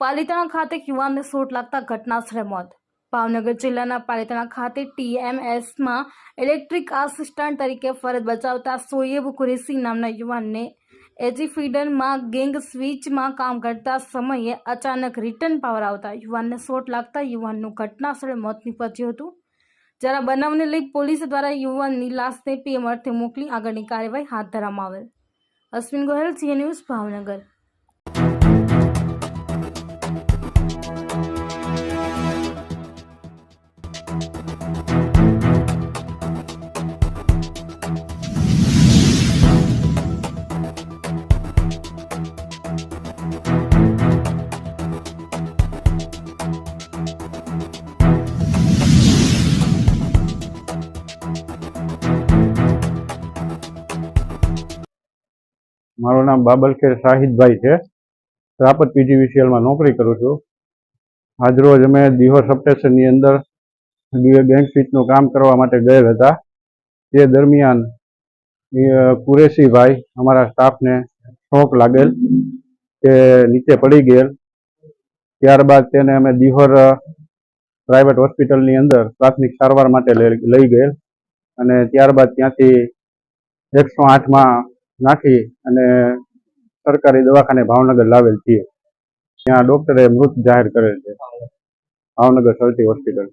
પાલિતાણા ખાતે યુવાનને સોટ લાગતા ઘટનાસ્થળે મોત. ભાવનગર જિલ્લાના પાલિતાણા ખાતે ટીએમએસમાં ઇલેક્ટ્રિક આસિસ્ટન્ટ તરીકે ફરજ બજાવતા સોયેબ કુરેસી નામના યુવાનને એજી ફીડરમાં ગેંગ સ્વિચમાં કામ કરતા સમયે અચાનક રિટર્ન પાવર આવતા યુવાનને સોટ લાગતા યુવાનનું ઘટનાસ્થળે મોત નીપજ્યું હતું. જ્યારે બનાવને લઈ પોલીસ દ્વારા યુવાનની લાશને પીએમ અર્થે મોકલી આગળની કાર્યવાહી હાથ ધરવામાં આવેલ. Ashwin Gohil CA news, Bhavnagar. મારું નામ બાબલખેર શાહિદભાઈ છે. રાપત પીજીવીસીએલમાં નોકરી કરું છું. આજરોજ અમે દિહોર સબસ્ટેશનની અંદર બેંક સ્વીચનું કામ કરવા માટે ગયેલ હતા. તે દરમિયાન કુરેશીભાઈ અમારા સ્ટાફને શોક લાગેલ. તે નીચે પડી ગયેલ. ત્યારબાદ તેને અમે દિહોર પ્રાઇવેટ હોસ્પિટલની અંદર પ્રાથમિક સારવાર માટે લઈ ગયેલ. અને ત્યારબાદ ત્યાંથી એકસો આઠમાં નાખી અને સરકારી દવાખાને ભાવનગર લાવેલ છીએ. ત્યાં ડોક્ટરે મૃત જાહેર કરેલ છે. Bhavnagar sir T hospital.